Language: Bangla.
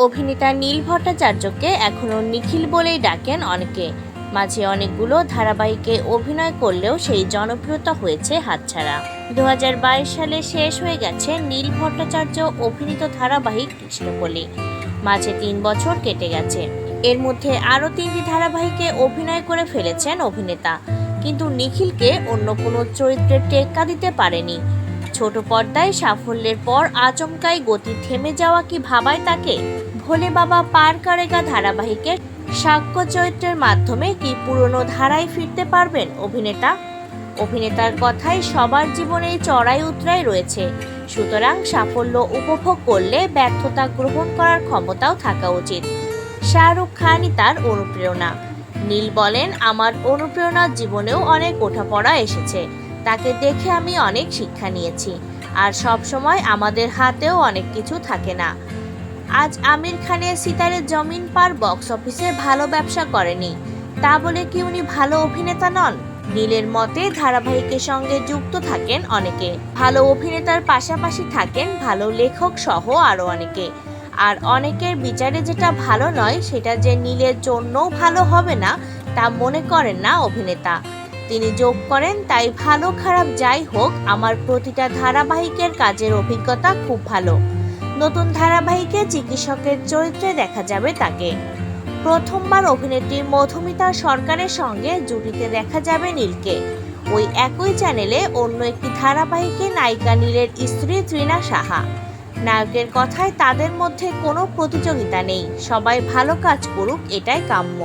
অভিনেতা নীল ভট্টাচার্যকে এখনও নিখিল বলেই ডাকেন অনেকে। মাঝে অনেকগুলো ধারাবাহিকে অভিনয় করলেও সেই জনপ্রিয়তা হয়েছে হাতছাড়া। দু হাজার বাইশ সালে শেষ হয়ে গেছে নীল ভট্টাচার্য অভিনীত ধারাবাহিক কৃষ্ণকলি। মাঝে তিন বছর কেটে গেছে। এর মধ্যে আরও তিনটি ধারাবাহিকে অভিনয় করে ফেলেছেন অভিনেতা। কিন্তু নিখিলকে অন্য কোনো চরিত্রে টেক্কা দিতে পারেনি। ছোট পর্দায় সাফল্যের পর আচমকাই গতি থেমে যাওয়া কি ভাবায় তাকে? ভোলে বাবা পার কারেগা ধারাবাহিকের সাক্ষ্য চরিত্রের মাধ্যমে কি পুরনো ধারায় ফিরতে পারবেন অভিনেতা? অভিনেতার কথাই সবার জীবনেই চড়াই উতরাই রয়েছে। সুতরাং সাফল্য উপভোগ করলে ব্যর্থতা গ্রহণ করার ক্ষমতাও থাকা উচিত। শাহরুখ খানই তার অনুপ্রেরণা। নীল বলেন, আমার অনুপ্রেরণার জীবনেও অনেক ওঠাপড়া এসেছে। তাকে দেখে আমি অনেক শিক্ষা নিয়েছি। আর সব সময় আমাদের হাতেও অনেক কিছু থাকে না। আজ আমির খানের সিতারে জমিন পার বক্স অফিসে ভালো ব্যবসা করেনি। তা বলে কি উনি ভালো অভিনেতা নন? নীলের মতে ধারাবাহিকের সঙ্গে যুক্ত থাকেন অনেকে। ভালো অভিনেতার পাশাপাশি থাকেন ভালো লেখক সহ আরও অনেকে। আর অনেকের বিচারে যেটা ভালো নয়, সেটা যে নীলের জন্যও ভালো হবে না, তা মনে করেন না অভিনেতা। তিনি যোগ করেন, তাই ভালো খারাপ যাই হোক, আমার প্রতিটা ধারাবাহিকের কাজের অভিজ্ঞতা খুব ভালো। নতুন ধারাবাহিকে চিকিৎসকের চরিত্রে দেখা যাবে তাকে। প্রথমবার অভিনেত্রী মধুমিতা সরকারের সঙ্গে জুটিতে দেখা যাবে নীলকে। ওই একই চ্যানেলে অন্য একটি ধারাবাহিকে নায়িকা নীলের স্ত্রী ত্রিনা সাহা। নায়কের কথায় তাদের মধ্যে কোনো প্রতিযোগিতা নেই। সবাই ভালো কাজ করুক, এটাই কাম্য।